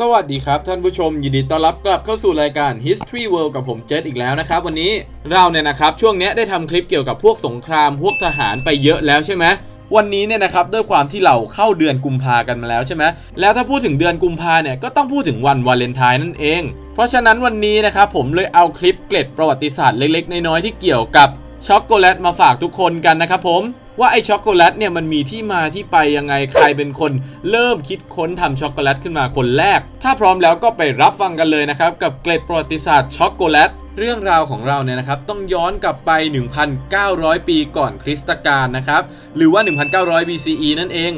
สวัสดีครับ ท่านผู้ชมยินดีต้อนรับกลับเข้าสู่รายการ History World กับผมเจษอีกแล้วนะครับ วันนี้เราเนี่ยนะครับช่วงนี้ได้ทำคลิปเกี่ยวกับพวกสงครามพวกทหารไปเยอะแล้วใช่ไหมวันนี้เนี่ยนะครับด้วยความที่เราเข้าเดือนกุมภากันมาแล้วใช่ไหมแล้วถ้าพูดถึงเดือนกุมภาเนี่ยก็ต้องพูดถึงวันวาเลนไทน์นั่นเอง เพราะฉะนั้นวันนี้นะครับผมเลยเอาคลิปเกร็ดประวัติศาสตร์เล็กๆ น้อยๆที่เกี่ยวกับ ช็อกโกแลตมาฝากทุกคนกันนะครับผมว่าไอช็อกโกแลตเนี่ยมันมีที่มาที่ไปยังไงใครเป็นคน เริ่มคิดค้นทำช็อกโกแลตขึ้นมาคนแรก ถ้าพร้อมแล้วก็ไปรับฟังกันเลยนะครับ กับเกร็ดประวัติศาสตร์ช็อกโกแลตเรื่องราวของเราเนี่ยนะครับต้องย้อนกลับไป 1,900 ปีก่อนคริสตกาลนะครับ หรือว่า 1,900 BCE นั่นเอง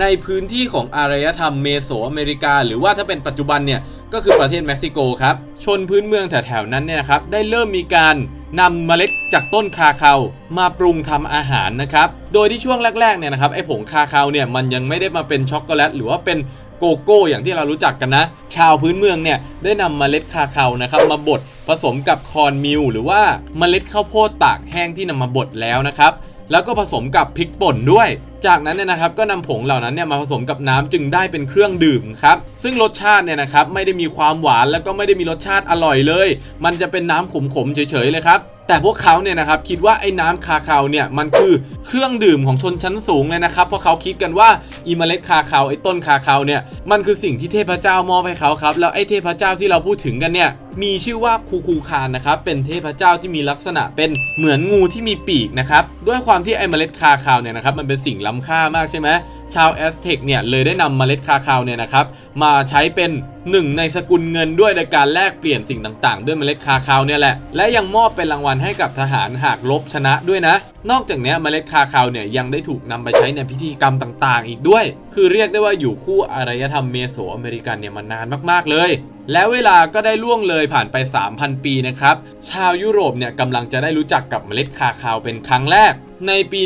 ในพื้นที่ของอารยธรรมเมโสอเมริกา หรือว่าถ้าเป็นปัจจุบันเนี่ยก็คือประเทศเม็กซิโกครับชนพื้นเมืองแถวๆนั้นเนี่ยนะครับได้เริ่มมีการ นำเมล็ดจากต้นคาคาวมาปรุงทำอาหารนะครับ โดยที่ช่วงแรกๆเนี่ยนะครับไอผงคาคาวเนี่ยมันยังไม่ได้มาเป็นช็อกโกแลตหรือว่าเป็นโกโก้อย่างที่เรารู้จักกันนะ ชาวพื้นเมืองเนี่ยได้นำเมล็ดคาคาวนะครับมาบดผสมกับคอนมิลหรือว่าเมล็ดข้าวโพดตากแห้งที่นำมาบดแล้วนะครับ แล้วก็ผสมกับพริกป่นด้วย จากนั้นเนี่ยนะครับก็นำผงเหล่านั้นเนี่ยมาผสมกับน้ำจึงได้เป็นเครื่องดื่มครับซึ่งรสชาติเนี่ยนะครับไม่ได้มีความหวานแล้วก็ไม่ได้มีรสชาติอร่อยเลย มันจะเป็นน้ำขมๆเฉยๆเลยครับแต่พวกเขาเนี่ยนะครับคิดว่าไอ้น้ำคาคาวเนี่ยมันคือเครื่องดื่มของชนชั้นสูงเลยนะครับเพราะเขาคิดกันว่าอีเมล็ดคาคาวไอ้ต้นคาคาวเนี่ยมันคือสิ่งที่เทพเจ้ามอบให้เขาครับแล้วไอ้เทพเจ้าที่เราพูดถึงกันเนี่ยมีชื่อว่าคูคูคานนะครับเป็นเทพเจ้าที่มีลักษณะเป็นเหมือนงูที่มีปีกนะครับด้วยความที่ไอ้เมล็ดคาคาวเนี่ยนะครับมันเป็นสิ่งล้ำค่ามากใช่ไหม ชาวแอสเท็กเนี่ยเลยได้นำเมล็ดคาคาวเนี่ยนะครับมาใช้เป็นหนึ่งในสกุลเงินด้วยในการแลกเปลี่ยนสิ่งต่างๆ ด้วยเมล็ดคาคาวเนี่ยแหละ และยังมอบเป็นรางวัลให้กับทหารหากลบชนะด้วยนะ นอกจากนี้เมล็ดคาคาวเนี่ยยังได้ถูกนำไปใช้ในพิธีกรรมต่างๆ อีกด้วย คือเรียกได้ว่าอยู่คู่อารยธรรมเมโสอเมริกันเนี่ยมานานมากๆเลย แล้วเวลาก็ได้ล่วงเลยผ่านไป 3,000 ปีนะครับ ชาวยุโรปเนี่ยกำลังจะได้รู้จักกับเมล็ดคาคาวเป็นครั้งแรกในปี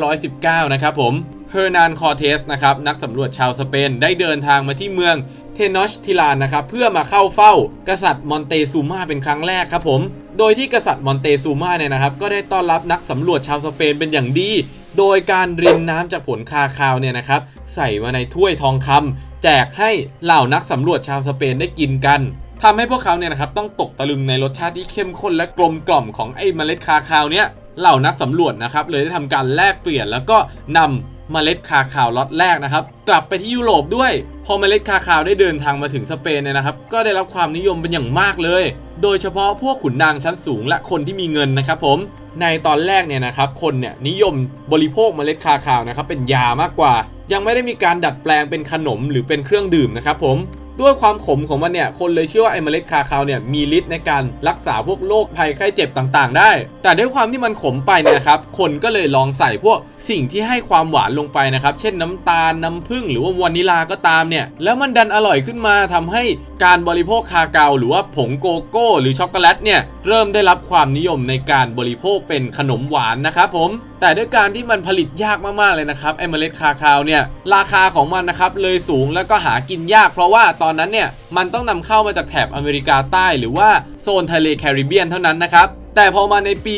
1519 นะครับผม เฮอร์นานคอเทสนะครับนักสำรวจชาวสเปนได้เดินทางมาที่เมืองเทนอชทิลานนะครับเพื่อมาเข้าเฝ้ากษัตริย์มอนเตซูมาเป็นครั้งแรกครับผม โดยที่กษัตริย์มอนเตซูมาเนี่ยนะครับก็ได้ต้อนรับนักสำรวจชาวสเปนเป็นอย่างดี โดยการรินน้ำจากผลคาคาวเนี่ยนะครับใส่มาในถ้วยทองคำแจกให้เหล่านักสำรวจชาวสเปนได้กินกันทำให้พวกเขาเนี่ยนะครับต้องตกตะลึงในรสชาติที่เข้มข้นและกลมกล่อมของไอ้เมล็ดคาคาวเนี่ยเหล่านักสำรวจนะครับเลยได้ทำการแลกเปลี่ยนแล้วก็นำ เมล็ดคาคาวล็อตแรกนะครับ กลับไปที่ยุโรปด้วย พอเมล็ดคาคาวได้เดินทางมาถึงสเปนเนี่ยนะครับ ก็ได้รับความนิยมเป็นอย่างมากเลย โดยเฉพาะพวกขุนนางชั้นสูงและคนที่มีเงินนะครับผมในตอนแรกเนี่ยนะครับคนเนี่ยนิยมบริโภคเมล็ดคาคาวนะครับเป็นยามากกว่า ยังไม่ได้มีการดัดแปลงเป็นขนมหรือเป็นเครื่องดื่มนะครับผม ด้วยความขมของมันเนี่ย คนเลยเชื่อว่าไอเมล็ดคาคาวเนี่ยมีฤทธิ์ในการรักษาพวกโรคภัยไข้เจ็บต่างๆ ได้ แต่ด้วยความที่มันขมไปเนี่ยนะครับ คนก็เลยลองใส่พวกสิ่งที่ให้ความหวานลงไปนะครับ เช่นน้ำตาลน้ำผึ้งหรือว่าวานิลาก็ตามเนี่ย แล้วมันดันอร่อยขึ้นมาทำให้การบริโภคคาเกาหรือว่าผงโกโก้หรือช็อกโกแลตเนี่ยเริ่มได้รับความนิยมในการบริโภคเป็นขนมหวานนะครับผม แต่ด้วยการที่มันผลิตยากมากๆเลยนะครับไอเมล็ดคาคาวเนี่ยราคาของมันนะครับเลยสูงแล้วก็หากินยาก เพราะว่าตอนนั้นเนี่ยมันต้องนำเข้ามาจากแถบอเมริกาใต้ หรือว่าโซนทะเลแคริบเบียนเท่านั้นนะครับ แต่พอมาในปี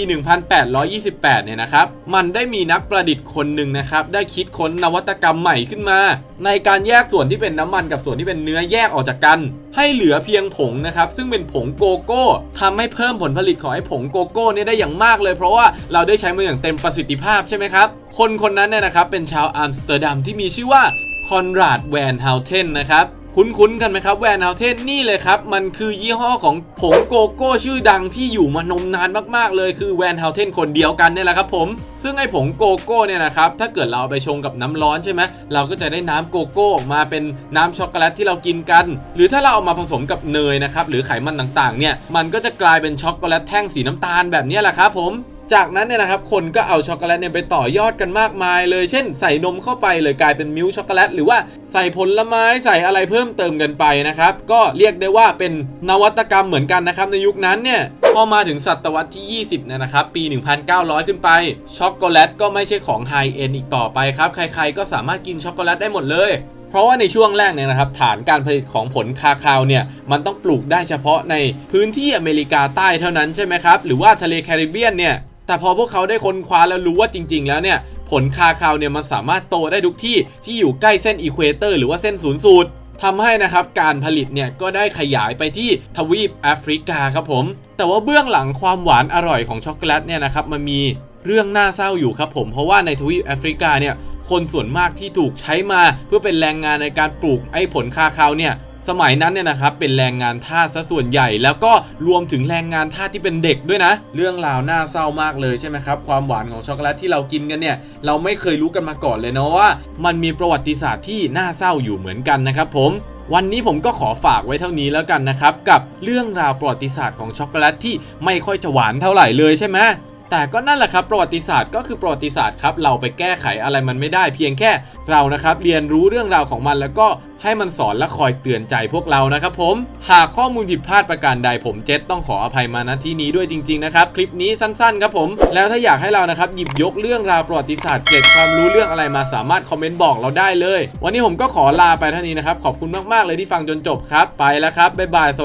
1828 เนี่ยนะครับ มันได้มีนักประดิษฐ์คนหนึ่งนะครับ ได้คิดค้นนวัตกรรมใหม่ขึ้นมา ในการแยกส่วนที่เป็นน้ำมันกับส่วนที่เป็นเนื้อแยกออกจากกัน ให้เหลือเพียงผงนะครับ ซึ่งเป็นผงโกโก้ทำให้เพิ่มผลผลิตของไอ้ผงโกโก้เนี่ยได้อย่างมากเลย เพราะว่าเราได้ใช้มันอย่างเต็มประสิทธิภาพใช่ไหมครับ คนคนนั้นเนี่ยนะครับเป็นชาวอัมสเตอร์ดัมที่มีชื่อว่าคอนราดแวนเฮาเทนนะครับ คุ้นๆกันไหมครับแวนเฮาเทนนี่เลยครับ มันคือยี่ห้อของผงโกโก้ชื่อดังที่อยู่มานมนานมากๆเลยคือแวนเฮาเทนคนเดียวกันเนี่ยแหละครับผมซึ่งไอ้ผงโกโก้เนี่ยนะครับถ้าเกิดเราเอาไปชงกับน้ำร้อนใช่ไหมเราก็จะได้น้ำโกโก้ออกมาเป็นน้ำช็อกโกแลตที่เรากินกัน หรือถ้าเราเอามาผสมกับเนยนะครับหรือไขมันต่างๆเนี่ยมันก็จะกลายเป็นช็อกโกแลตแท่งสีน้ำตาลแบบนี้แหละครับผม จากนั้นเนี่ยนะครับคนก็เอาช็อกโกแลตเนี่ยไปต่อยอดกันมากมายเลย เช่น ใส่นมเข้าไปเลยกลายเป็นมิลช็อกโกแลตหรือว่าใส่ผลไม้ใส่อะไรเพิ่มเติมกันไปนะครับ ก็เรียกได้ว่าเป็นนวัตกรรมเหมือนกันนะครับในยุคนั้นเนี่ยพอมาถึงศตวรรษที่ 20เนี่ยนะครับ ปี 1900 ขึ้นไป ช็อกโกแลตก็ไม่ใช่ของไฮเอ็นอีกต่อไปครับ ใครๆก็สามารถกินช็อกโกแลตได้หมดเลยเพราะว่าในช่วงแรกเนี่ยนะครับฐานการผลิตของผลคาคาวเนี่ยมันต้องปลูกได้เฉพาะในพื้นที่อเมริกาใต้เท่านั้นใช่ไหมครับ หรือว่าทะเลแคริบเบียนเนี่ย แต่พอพวกเขาได้ค้นคว้าแล้วรู้ว่าจริง ๆ แล้วเนี่ย ผลคาคาวเนี่ยมันสามารถโตได้ทุกที่ที่อยู่ใกล้เส้นอีควเตอร์หรือว่าเส้นศูนย์สูตรทำให้นะครับการผลิตเนี่ยก็ได้ขยายไปที่ทวีปแอฟริกาครับผม แต่ว่าเบื้องหลังความหวานอร่อยของช็อกโกแลตเนี่ยนะครับมันมีเรื่องน่าเศร้าอยู่ครับผมเพราะว่าในทวีปแอฟริกาเนี่ยคนส่วนมากที่ถูกใช้มาเพื่อเป็นแรงงานในการปลูกไอ้ผลคาคาวเนี่ย สมัยนั้นเนี่ยนะครับเป็นแรงงานทาสซะส่วนใหญ่ แล้วก็รวมถึงแรงงานทาสที่เป็นเด็กด้วยนะ เรื่องราวน่าเศร้ามากเลยใช่ไหมครับ ความหวานของช็อกโกแลตที่เรากินกันเนี่ย เราไม่เคยรู้กันมาก่อนเลยนะว่า มันมีประวัติศาสตร์ที่น่าเศร้าอยู่เหมือนกันนะครับผมวันนี้ผมก็ขอฝากไว้เท่านี้แล้วกันนะครับ กับเรื่องราวประวัติศาสตร์ของช็อกโกแลตที่ไม่ค่อยจะหวานเท่าไหร่เลยใช่ไหม แต่ก็นั่นแหละครับประวัติศาสตร์ก็คือประวัติศาสตร์ครับเราไปแก้ไขอะไรมันไม่ได้เพียงแค่เรานะครับเรียนรู้เรื่องราวของมันแล้วก็ให้มันสอนและคอยเตือนใจพวกเรานะครับผม หากข้อมูลผิดพลาดประการใดผมเจษต้องขออภัยมาณที่นี้ด้วยจริงๆนะครับ คลิปนี้สั้นๆครับผม แล้วถ้าอยากให้เรานะครับหยิบยกเรื่องราวประวัติศาสตร์เกร็ดความรู้เรื่องอะไรมาสามารถคอมเมนต์บอกเราได้เลย วันนี้ผมก็ขอลาไปเท่านี้นะครับ ขอบคุณมากๆเลยที่ฟังจนจบครับ ไปแล้วครับบ๊ายบายสวัสดี